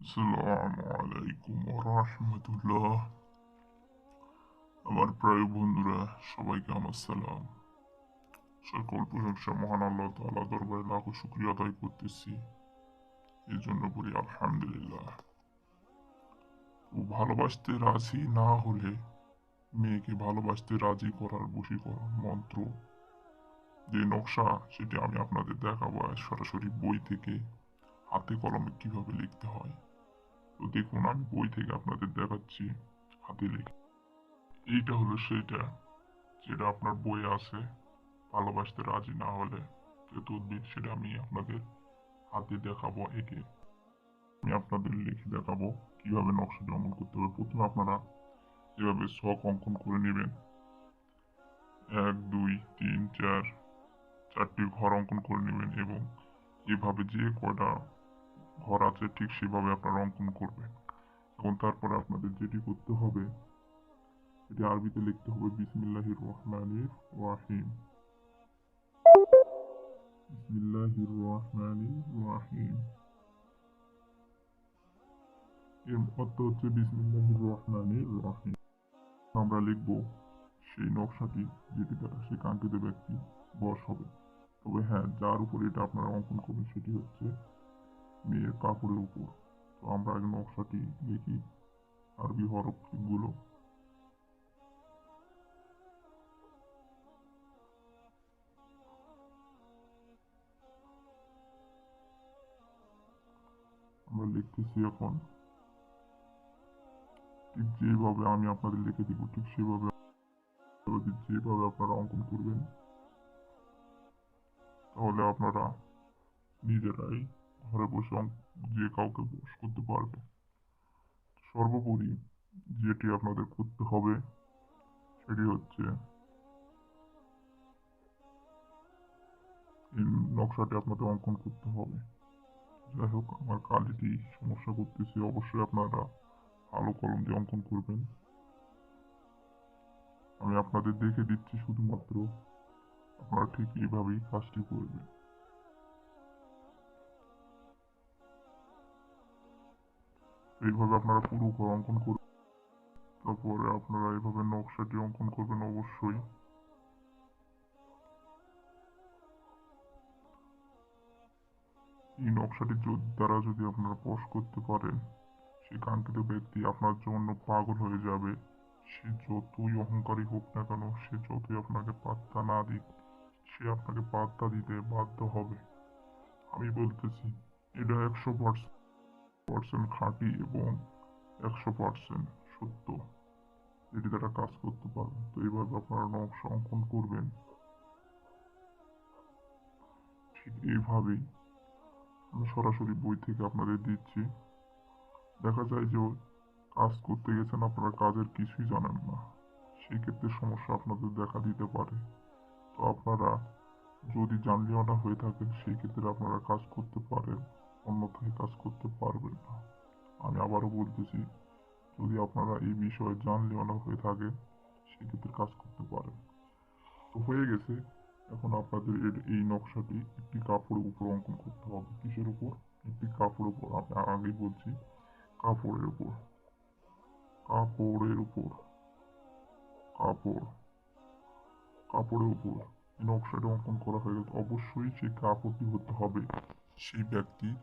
আসসালামু আলাইকুম রহমতুল্লাহ আমার প্রিয় বন্ধুরা সবাইকে আমার সালাম সকল প্রশংসা মহান আল্লাহ তাআলা দরবারে লাখো শুক্রিয়া আদায় করতেছি। এই জন্য বলি আলহামদুলিল্লাহ। ও ভালোবাসতে রাজি না হলে মেয়েকে ভালোবাসতে রাজি করার বশীকরণ মন্ত্র যে নকশা, সেটি আমি আপনাদের দেখাবো সরাসরি বই থেকে, হাতে কলমে কীভাবে লিখতে হয়। তো দেখুন, আমি বই থেকে আপনাদের দেখাচ্ছি হাতে লিখে। এইটা হলো সেইটা, যেটা আপনার বইয়ে আছে, ভালোবাসতে রাজি না হলে যে তদবির সেটা আমি আপনাদের হাতে দেখাবো, একে আমি আপনাদের লিখে দেখাবো কীভাবে নকশাটি অঙ্কন করতে হবে। প্রথমে আপনারা এভাবে শখ অঙ্কন করে নেবেন। এক, দুই, তিন, চার, চারটি ঘর অঙ্কন করে নেবেন এবং এভাবে যে কয়টা ঘর আছে, ঠিক সেভাবে আপনারা অঙ্কন করবেন। এবং তারপরে আপনাদের যেটি করতে হবে এটি আরবিতে লিখতে হবে রাহিম। বিসমিল্লাহির রহমানির রাহিম। এর আমরা লিখব, সেই নকশাটি যেটি দ্বারা সেই কাঙ্ক্ষিত ব্যক্তি বশ হবে। তবে হ্যাঁ যার উপর এটা আপনারা অঙ্কন করবেন, সেটি হচ্ছে কাপড়ের উপর। তো আমরা আগে নকশাটি লিখি আরবি হরফগুলো আমরা লিখতেছি এখন, ঠিক যেভাবে আমি আপনাদের লিখে দিব, ঠিক সেভাবে যেভাবে আপনারা অঙ্কন করবেন, তাহলে আপনারা নিজেরাই ঘরে বসে যে কাউকে বস করতে পারবে। সর্বোপরি যেটি আপনাদের করতে হবে সেটি হচ্ছে এই নকশাটি আপনাদের অঙ্কন করতে হবে। যাই হোক, আমার কালিটি সমস্যা করতেছি অবশ্যই আপনারা ভালো কলম দিয়ে অঙ্কন করবেন। আমি আপনাদের দেখে দিচ্ছি শুধুমাত্র আপনারা ঠিক এইভাবেই কাজটি করবেন। এইভাবে আপনারা পুরো ঘর অঙ্কন করবেন তারপরে আপনারা এইভাবে নকশাটি অঙ্কন করবেন অবশ্যই। এই নকশাটি দ্বারা যদি আপনারা বশ করতে পারেন সেই কাঙ্ক্ষিত ব্যক্তি আপনার জন্য পাগল হয়ে যাবে। সে যতই অহংকারী হোক না কেন, সে যতই আপনাকে পাত্তা না দিক, সে আপনাকে পাত্তা দিতে বাধ্য হবে। আমি বলতেছি, এটা একশো পার্সেন্ট খাঁটি এবং একশো পার্সেন্ট সত্য। এটি দ্বারা কাজ করতে পারবেন তো এইভাবে আপনারা নকশা অঙ্কন করবেন। ঠিক এইভাবেই আমি সরাসরি বই থেকে আপনাদের দিচ্ছি। দেখা যায় যে কাজ করতে গেছেন, আপনারা কাজের কিছুই জানেন না। সেই ক্ষেত্রে সমস্যা আপনাদের দেখা দিতে পারে। তো আপনারা যদি জানলিওয়ালা হয়ে থাকেন সেই ক্ষেত্রে আপনারা কাজ করতে পারেন। অন্যথায় কাজ করতে পারবেন না। আমি আবারও বলতেছি, যদি আপনারা এই বিষয়ে জানলিওয়ালা হয়ে থাকে সেক্ষেত্রে কাজ করতে পারেন। তো হয়ে গেছে, এখন আপনাদের এর- এই নকশাটি একটি কাপড়ের উপর অঙ্কন করতে হবে। কিসের উপর? একটি কাপড়ের উপর। আমি আগেই বলছি, কাপড়ের উপর। কাপড়ের উপর। কাপড়। কাপড়ের উপর। নকশাটি অঙ্কন করা হয়ে গেছে অবশ্যই সেই কাপড়টি হতে হবে। সেই ব্যক্তি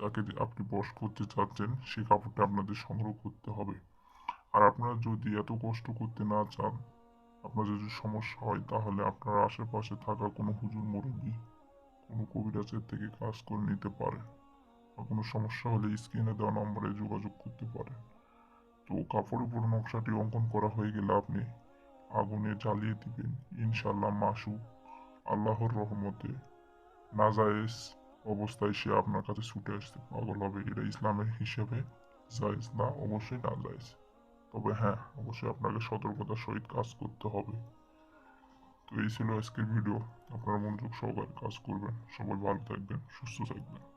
যাকে আপনি বশ করতে চাচ্ছেন সেই কাপড়টা আপনাদের সংগ্রহ করতে হবে। আর আপনারা যদি এত কষ্ট করতে না চান, আপনার যদি সমস্যা হয়, তাহলে আপনার আশেপাশে থাকা কোনো হুজুর মুরব্বী কোনো কবিরাজের থেকে কাজ করে নিতে পারে। বা কোনো সমস্যা হলে স্ক্রিনে দেওয়া নম্বরে যোগাযোগ করতে পারে। তো কাপড়ের উপর নকশাটি অঙ্কন করা হয়ে গেলে আপনি আগুনে জ্বালিয়ে দিবেন। ইনশাল্লাহ মাসু আল্লাহর রহমতে। নাজায়েজ অবস্থায় সে আপনার কাছে ছুটে আসছে পাগল হবে। এটা ইসলামের হিসেবে জায়েজ না, অবশ্যই না জায়েজ। তবে হ্যাঁ অবশ্যই আপনাকে সতর্কতার সহিত কাজ করতে হবে। তো এই ছিল আজকের ভিডিও। আপনারা মনোযোগ সহকারে কাজ করবেন। সবাই ভালো থাকবেন, সুস্থ থাকবেন।